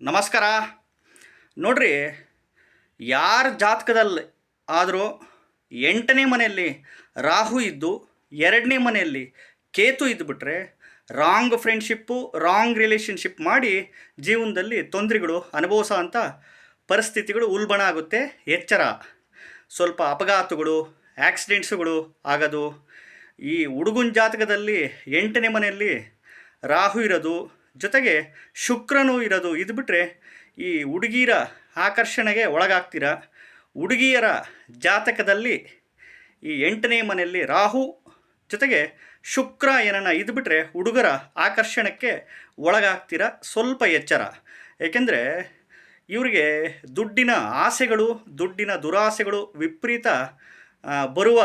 ನಮಸ್ಕಾರ. ನೋಡ್ರಿ, ಯಾರ ಜಾತಕದಲ್ಲಿ ಆದರೂ ಎಂಟನೇ ಮನೆಯಲ್ಲಿ ರಾಹು ಇದ್ದು, ಎರಡನೇ ಮನೆಯಲ್ಲಿ ಕೇತು ಇದ್ದುಬಿಟ್ರೆ ರಾಂಗ್ ಫ್ರೆಂಡ್ಶಿಪ್ಪು ರಾಂಗ್ ರಿಲೇಷನ್ಶಿಪ್ ಮಾಡಿ ಜೀವನದಲ್ಲಿ ತೊಂದರೆಗಳು ಅನುಭವಿಸೋ ಅಂಥ ಪರಿಸ್ಥಿತಿಗಳು ಉಲ್ಬಣ ಆಗುತ್ತೆ, ಎಚ್ಚರ. ಸ್ವಲ್ಪ ಅಪಘಾತಗಳು ಆಕ್ಸಿಡೆಂಟ್ಸುಗಳು ಆಗೋದು. ಈ ಹುಡುಗನ ಜಾತಕದಲ್ಲಿ ಎಂಟನೇ ಮನೆಯಲ್ಲಿ ರಾಹು ಇರೋದು ಜೊತೆಗೆ ಶುಕ್ರನೂ ಇರೋದು. ಇದು ಬಿಟ್ಟರೆ ಈ ಹುಡುಗಿಯರ ಆಕರ್ಷಣೆಗೆ ಒಳಗಾಗ್ತೀರ? ಹುಡುಗಿಯರ ಜಾತಕದಲ್ಲಿ ಈ ಎಂಟನೇ ಮನೆಯಲ್ಲಿ ರಾಹು, ಜೊತೆಗೆ ಶುಕ್ರ ಏನನ್ನ ಇದು ಬಿಟ್ಟರೆ ಹುಡುಗರ ಆಕರ್ಷಣಕ್ಕೆ ಒಳಗಾಗ್ತೀರ? ಸ್ವಲ್ಪ ಎಚ್ಚರ. ಏಕೆಂದರೆ ಇವರಿಗೆ ದುಡ್ಡಿನ ಆಸೆಗಳು, ದುಡ್ಡಿನ ದುರಾಸೆಗಳು ವಿಪರೀತ ಬರುವ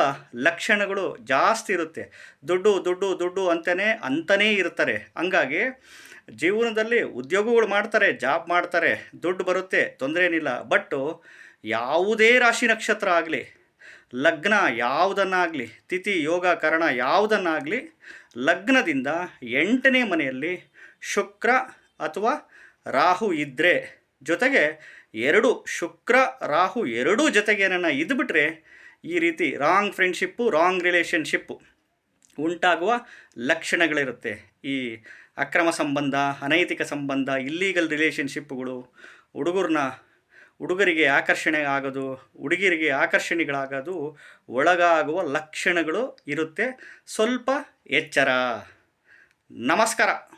ಲಕ್ಷಣಗಳು ಜಾಸ್ತಿ ಇರುತ್ತೆ. ದುಡ್ಡು ದುಡ್ಡು ದುಡ್ಡು ಅಂತಲೇ ಅಂತಲೇ ಇರ್ತಾರೆ ಹಂಗಾಗಿ ಜೀವನದಲ್ಲಿ ಉದ್ಯೋಗಗಳು ಮಾಡ್ತಾರೆ, ಜಾಬ್ ಮಾಡ್ತಾರೆ, ದುಡ್ಡು ಬರುತ್ತೆ, ತೊಂದರೆ ಏನಿಲ್ಲ. ಬಟ್ಟು ಯಾವುದೇ ರಾಶಿ ನಕ್ಷತ್ರ ಆಗಲಿ, ಲಗ್ನ ಯಾವುದನ್ನಾಗಲಿ, ತಿಥಿ, ಯೋಗ, ಕರಣ ಯಾವುದನ್ನಾಗಲಿ, ಲಗ್ನದಿಂದ ಎಂಟನೇ ಮನೆಯಲ್ಲಿ ಶುಕ್ರ ಅಥವಾ ರಾಹು ಇದ್ದರೆ ಜೊತೆಗೆ ಎರಡು ಶುಕ್ರ, ರಾಹು ಎರಡೂ ಜೊತೆಗೆ ಏನನ್ನ ಇದ್ಬಿಟ್ರೆ ಈ ರೀತಿ ರಾಂಗ್ ಫ್ರೆಂಡ್ಶಿಪ್ಪು ರಾಂಗ್ ರಿಲೇಷನ್ಶಿಪ್ಪು ಉಂಟಾಗುವ ಲಕ್ಷಣಗಳಿರುತ್ತೆ. ಈ ಅಕ್ರಮ ಸಂಬಂಧ, ಅನೈತಿಕ ಸಂಬಂಧ ಇಲ್ಲೀಗಲ್ ರಿಲೇಷನ್ಶಿಪ್ಗಳು ಹುಡುಗರನ್ನ ಹುಡುಗರಿಗೆ ಆಕರ್ಷಣೆ ಆಗೋದು ಹುಡುಗಿರಿಗೆ ಆಕರ್ಷಣೆಗಳಾಗೋದು, ಒಳಗಾಗುವ ಲಕ್ಷಣಗಳು ಇರುತ್ತೆ. ಸ್ವಲ್ಪ ಎಚ್ಚರ. ನಮಸ್ಕಾರ.